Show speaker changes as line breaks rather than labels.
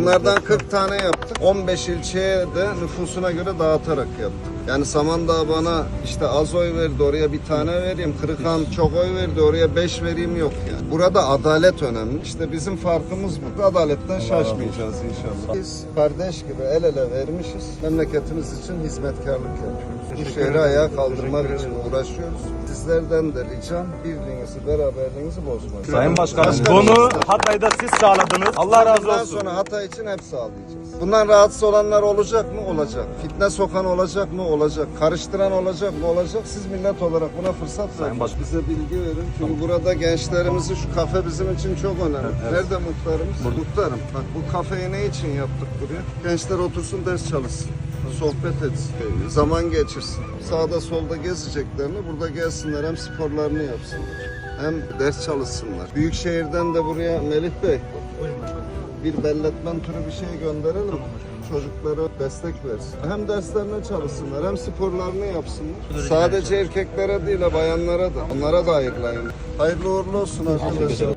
Bunlardan 40 tane yaptık. 15 ilçeye de nüfusuna göre dağıtarak yaptık. Yani Samandağ bana işte az oy verdi oraya bir tane vereyim. Kırıkhan çok oy verdi oraya 5 vereyim yok yani. Burada adalet önemli. İşte bizim farkımız bu. Adaletten şaşmayacağız inşallah. Biz kardeş gibi el ele vermişiz. Memleketimiz için hizmetkarlık yapıyoruz. Bu şehri ayağa kaldırmak için uğraşıyoruz. Sizlerden de ricam birliğinizi, beraberliğinizi bozmayın.
Sayın Başkanım
Başkanım.
bunu Hatay'da siz sağladınız. Allah razı
Bundan
olsun.
sonra Hatay için hep sağlayacağız. Bundan rahatsız olanlar olacak mı? Olacak. Fitne sokan olacak mı? Olacak. Karıştıran olacak mı? Olacak. Siz millet olarak buna fırsat verin. Bize bilgi verin. Çünkü burada gençlerimizi şu kafe bizim için çok önemli. Nerede muhtarımız? Muhtarım. Bak bu kafeyi ne için yaptık buraya? Gençler otursun ders çalışsın. Sohbet etsin, zaman geçirsin. Sağda solda gezeceklerini burada gelsinler hem sporlarını yapsınlar. Hem ders çalışsınlar. Büyükşehir'den de buraya Melih Bey bir belletmen türü bir şey gönderelim. Çocuklara destek versin. Hem derslerine çalışsınlar hem sporlarını yapsınlar. Sadece erkeklere değil bayanlara da. Onlara da ayırlayın. Hayırlı uğurlu olsun arkadaşlar.